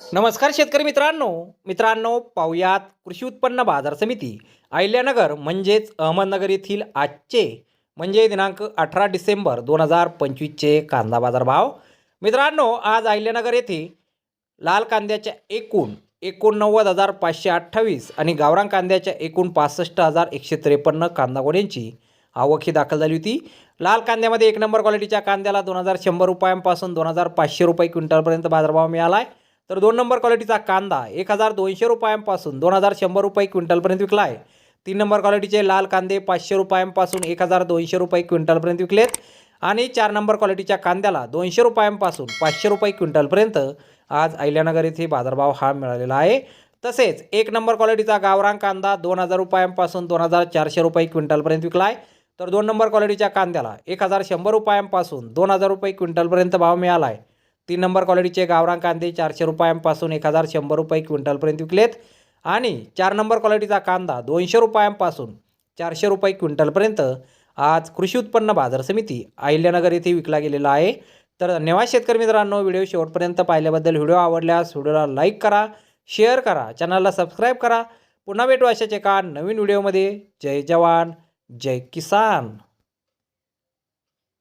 नमस्कार शेतकरी मित्रांनो. मित्रांनो पाहुयात कृषी उत्पन्न बाजार समिती. अहिल्यानगर म्हणजेच अहमदनगर येथील आजचे म्हणजे दिनांक अठरा डिसेंबर दोन हजार पंचवीसचे कांदा बाजार भाव मित्रांनो आज अहिल्यानगर येथे लाल कांद्याच्या एकूण एकोणनव्वद हजार पाचशे अठ्ठावीस आणि गावरान कांद्याच्या एकूण पासष्ट हजार एकशे त्रेपन्न कांदा गोड्यांची आवक ही दाखल झाली होती. लाल कांद्यामध्ये एक नंबर क्वालिटीच्या कांद्याला दोन हजार शंभर रुपयांपासून दोन हजार पाचशे रुपये क्विंटलपर्यंत बाजारभाव मिळाला आहे तर दोन नंबर क्वालिटीचा कांदा एक हजार दोनशे रुपयांपासून दोन हजार शंभर रुपये क्विंटलपर्यंत विकला आहे तीन नंबर क्वालिटीचे लाल कांदे पाचशे रुपयांपासून एक हजार दोनशे रुपये क्विंटलपर्यंत विकलेत. आणि चार नंबर क्वालिटीच्या कांद्याला दोनशे रुपयांपासून पाचशे रुपये क्विंटलपर्यंत आज अहिल्यानगर येथे बाजारभाव हा मिळालेला आहे. तसेच एक नंबर क्वालिटीचा गावरान कांदा दोन हजार रुपयांपासून दोन हजार चारशे रुपये क्विंटलपर्यंत विकला आहे तर दोन नंबर क्वालिटीच्या कांद्याला एक हजार शंभर रुपयांपासून दोन हजार रुपये क्विंटलपर्यंत भाव मिळाला आहे तीन नंबर क्वालिटीचे गावरान कांदे चारशे रुपयांपासून एक हजार शंभर रुपये क्विंटलपर्यंत विकलेत. आणि चार नंबर क्वालिटीचा कांदा दोनशे रुपयांपासून चारशे रुपये क्विंटलपर्यंत आज कृषी उत्पन्न बाजार समिती अहिल्यानगर येथे विकला गेलेला आहे. तर धन्यवाद शेतकरी मित्रांनो व्हिडिओ शेवटपर्यंत पाहिल्याबद्दल व्हिडिओ आवडल्यास व्हिडिओला लाईक करा शेअर करा चॅनलला सबस्क्राईब करा. पुन्हा भेटू अशाच एका नवीन व्हिडिओमध्ये. जय जवान जय किसान.